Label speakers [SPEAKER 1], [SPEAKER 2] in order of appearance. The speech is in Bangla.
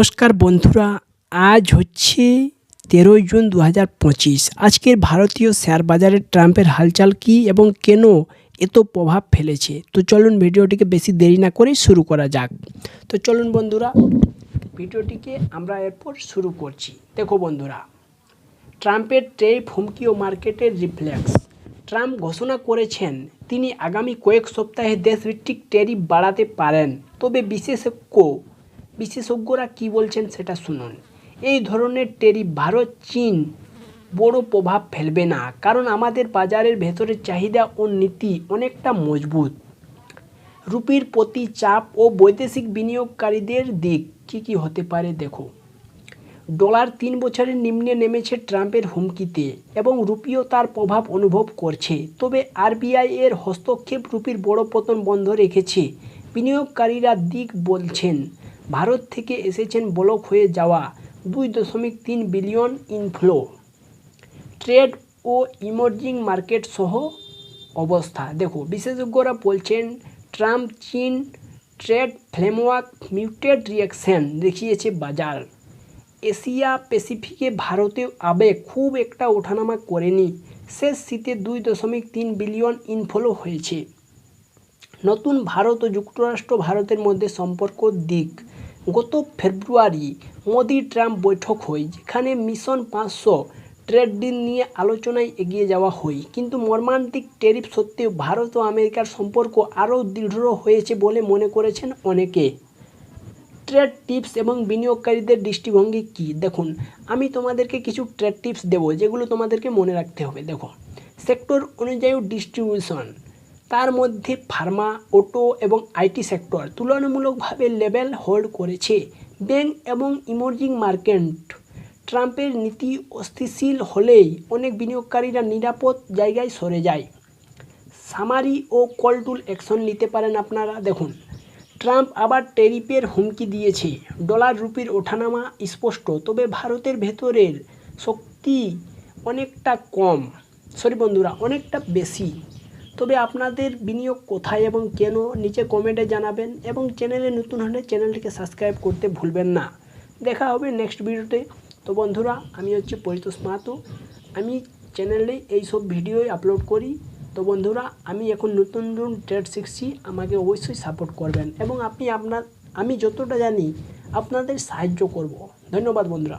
[SPEAKER 1] নমস্কার বন্ধুরা, আজ হচ্ছে তেরোই জুন দু হাজার পঁচিশ। আজকের ভারতীয় শেয়ার বাজারে ট্রাম্পের হালচাল কী এবং কেন এত প্রভাব ফেলেছে? তো চলুন ভিডিওটিকে বেশি দেরি না করে শুরু করা যাক। তো চলুন বন্ধুরা, ভিডিওটিকে আমরা এরপর শুরু করছি। দেখো বন্ধুরা, ট্রাম্পের ট্রেপ হুমকি ও মার্কেটের রিফ্লেক্স। ট্রাম্প ঘোষণা করেছেন, তিনি আগামী কয়েক সপ্তাহে দেশভিত্তিক ট্যারিফ বাড়াতে পারেন। তবে বিশেষজ্ঞ বিশেষজ্ঞরা কি বলছেন সেটা শুনুন। এই ধরনের ট্যারিফ ভারত, চীন, বড় প্রভাব ফেলবে না, কারণ আমাদের বাজারের ভেতরের চাহিদা ও নীতি অনেকটা মজবুত। রুপির প্রতি চাপ ও বৈদেশিক বিনিয়োগকারীদের দিক কী কী হতে পারে দেখো। ডলার তিন বছরের নিম্নে নেমেছে ট্রাম্পের হুমকিতে এবং রুপিও তার প্রভাব অনুভব করছে। তবে আরবিআই এর হস্তক্ষেপ রুপির বড় পতন বন্ধ রেখেছে। বিনিয়োগকারীরা দিক বলছেন ভারত থেকে এসেছেন ব্লক হয়ে যাওয়া দুই দশমিক তিন বিলিয়ন ইনফ্লো ট্রেড ও ইমার্জিং মার্কেট সহ অবস্থা। দেখো, বিশেষজ্ঞরা বলছেন, ট্রাম্প চীন ট্রেড ফ্রেমওয়ার্ক মিউটেড রিয়াকশন দেখিয়েছে বাজার। এশিয়া প্যাসিফিকে ভারতেও আবেগ খুব একটা ওঠানামা করেনি। শেষ শীতে দুই দশমিক তিন বিলিয়ন ইনফ্লো হয়েছে। নতুন ভারত ও যুক্তরাষ্ট্র ভারতের মধ্যে সম্পর্ক দিক। গত ফেব্রুয়ারি মোদি ট্রাম্প বৈঠক হয়, যেখানে মিশন পাঁচশো ট্রেড ডিল নিয়ে আলোচনায় এগিয়ে যাওয়া হয়। কিন্তু মর্মান্তিক ট্যারিফ সত্ত্বেও ভারত ও আমেরিকার সম্পর্ক আরও দৃঢ় হয়েছে বলে মনে করেছেন অনেকে। ট্রেড টিপস এবং বিনিয়োগকারীদের দৃষ্টিভঙ্গি কী? দেখুন, আমি তোমাদেরকে কিছু ট্রেড টিপস দেবো, যেগুলো তোমাদেরকে মনে রাখতে হবে। দেখো, সেক্টর অনুযায়ী ডিস্ট্রিবিউশন। তার মধ্যে ফার্মা, অটো এবং আইটি সেক্টর তুলনামূলকভাবে লেভেল হোল্ড করেছে। ব্যাংক এবং ইমার্জিং মার্কেট ট্রাম্পের নীতি অস্থিতিশীল হলেই অনেক বিনিয়োগকারীরা নিরাপদ জায়গায় সরে যায়। সামারি ও কল টুল অ্যাকশন নিতে পারেন আপনারা, দেখুন। ট্রাম্প আবার টেরিপের হুমকি দিয়েছে। ডলার রুপির ওঠানামা স্পষ্ট, তবে ভারতের ভেতরের শক্তি অনেকটা কম। সরি বন্ধুরা, অনেকটা বেশি। তবে আপনাদের বিনিয়োগ কোথায় এবং কেন নিচে কমেন্টে জানাবেন এবং চ্যানেলে নতুন হলে চ্যানেলটিকে সাবস্ক্রাইব করতে ভুলবেন না। দেখা হবে নেক্সট ভিডিওতে তো বন্ধুরা, আমি হচ্ছে পরিতোষ মাহাতো। আমি চ্যানেলে এই সব ভিডিওই আপলোড করি। তো বন্ধুরা, আমি এখন নতুন নতুন ট্রেড শিখছি। আমাকে অবশ্যই সাপোর্ট করবেন এবং আপনি আপনার, আমি যতটা জানি আপনাদের সাহায্য করব। ধন্যবাদ বন্ধুরা।